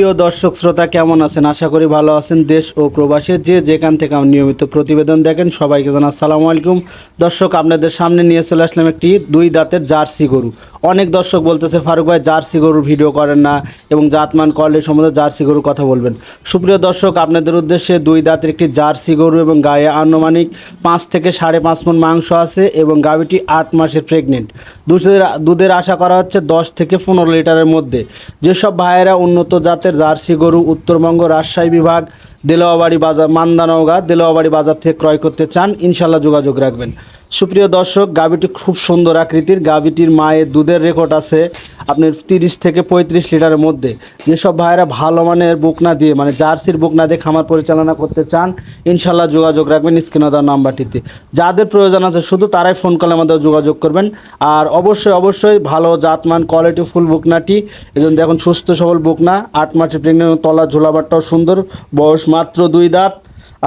প্রিয় দর্শক শ্রোতা, কেমন আছেন? আশা করি ভালো আছেন দেশ ও প্রবাসে। যে যেখান থেকে আমার নিয়মিত প্রতিবেদন দেখেন, সবাইকে জানা আসসালামু আলাইকুম। দর্শক, আপনাদের সামনে নিয়ে চলে আসলাম একটি দুই দাঁতের জার্সি গরু। অনেক দর্শক বলতেছে, ফারুক ভাই, জার্সি গরুর ভিডিও করেন না এবং জাতমান করলে সম্বন্ধে জার্সি গরুর কথা বলবেন। সুপ্রিয় দর্শক, আপনাদের উদ্দেশ্যে দুই দাঁতের একটি জার্সি গরু এবং গায়ে আনুমানিক পাঁচ থেকে সাড়ে পাঁচ মন মাংস আছে এবং গাভিটি আট মাসের প্রেগনেন্ট। দুধের দুধের আশা করা হচ্ছে দশ থেকে পনেরো লিটারের মধ্যে। যেসব ভাইয়েরা উন্নত জাতের জার্সি গরু উত্তরবঙ্গ রাজশাহী বিভাগ দেলোয়াবাড়ি বাজার, মান্দানওগা দেলোয়াবাড়ি বাজার থেকে ক্রয় করতে চান ইনশাল্লাহ যোগাযোগ রাখবেন। সুপ্রিয় দর্শক, গাভিটি খুব সুন্দর আকৃতির। গাভিটির মায়ের দুধের রেকর্ড আছে আপনার তিরিশ থেকে পঁয়ত্রিশ লিটারের মধ্যে। যেসব ভাইয়েরা ভালো মানের বুকনা দিয়ে মানে জার্সির বুকনা দিয়ে খামার পরিচালনা করতে চান, ইনশাল্লাহ যোগাযোগ রাখবেন স্ক্রিনে নাম্বারটিতে। যাদের প্রয়োজন আছে শুধু তারাই ফোন করলে আমাদের যোগাযোগ করবেন। আর অবশ্যই অবশ্যই ভালো জাতমান কোয়ালিটি ফুল বুকনাটি। এজন্য দেখুন, সুস্থ সবল বুকনা, আট মাসের প্রেগনেন্ট তলা ঝোলাবারটাও সুন্দর, বয়স মাত্র দুই দাঁত।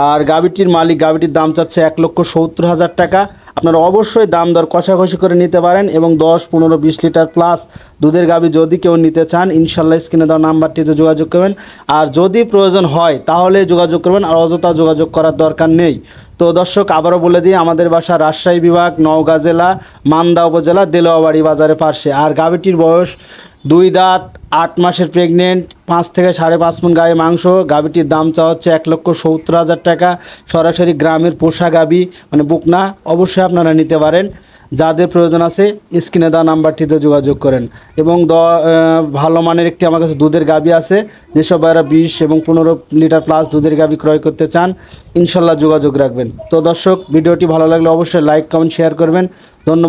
আর গাভিটির মালিক, গাভিটির দাম চাচ্ছে এক লক্ষ সত্তর হাজার টাকা। আপনারা অবশ্যই দাম দর কষাকষি করে নিতে পারেন এবং দশ, পনেরো, বিশ লিটার প্লাস দুধের গাবি যদি কেউ নিতে চান, ইনশাল্লাহ স্ক্রিনে দেওয়া নাম্বারটিতে যোগাযোগ করবেন। আর যদি প্রয়োজন হয়, তাহলে যোগাযোগ করবেন। আর অযথা যোগাযোগ করার দরকার নেই। তো দর্শক, আবারও বলে দিই, আমাদের বাসা রাজশাহী বিভাগ, নওগাঁ জেলা, মান্দা উপজেলা, দেলোয়াবাড়ি বাজারের পাশে। আর গাবিটির বয়স দুই দাঁত, আট মাসের প্রেগনেন্ট পাঁচ থেকে সাড়ে পাঁচ মন গায়ে মাংস। গাভিটির দাম চাওয়া হচ্ছে এক লক্ষ সত্তর হাজার টাকা। সরাসরি গ্রামের পোষা গাভি মানে বুকনা অবশ্যই আপনারা নিতে পারেন। যাদের প্রয়োজন আছে, স্ক্রিনে দেওয়া নাম্বারটিতে যোগাযোগ করেন। এবং দ ভালো মানের একটি আমার কাছে দুধের গাবি আছে। যেসব ভাইয়েরা বিশ এবং পনেরো লিটার প্লাস দুধের গাবি ক্রয় করতে চান, ইনশাল্লাহ যোগাযোগ রাখবেন। তো দর্শক, ভিডিওটি ভালো লাগলে অবশ্যই লাইক কমেন্ট শেয়ার করবেন। ধন্যবাদ।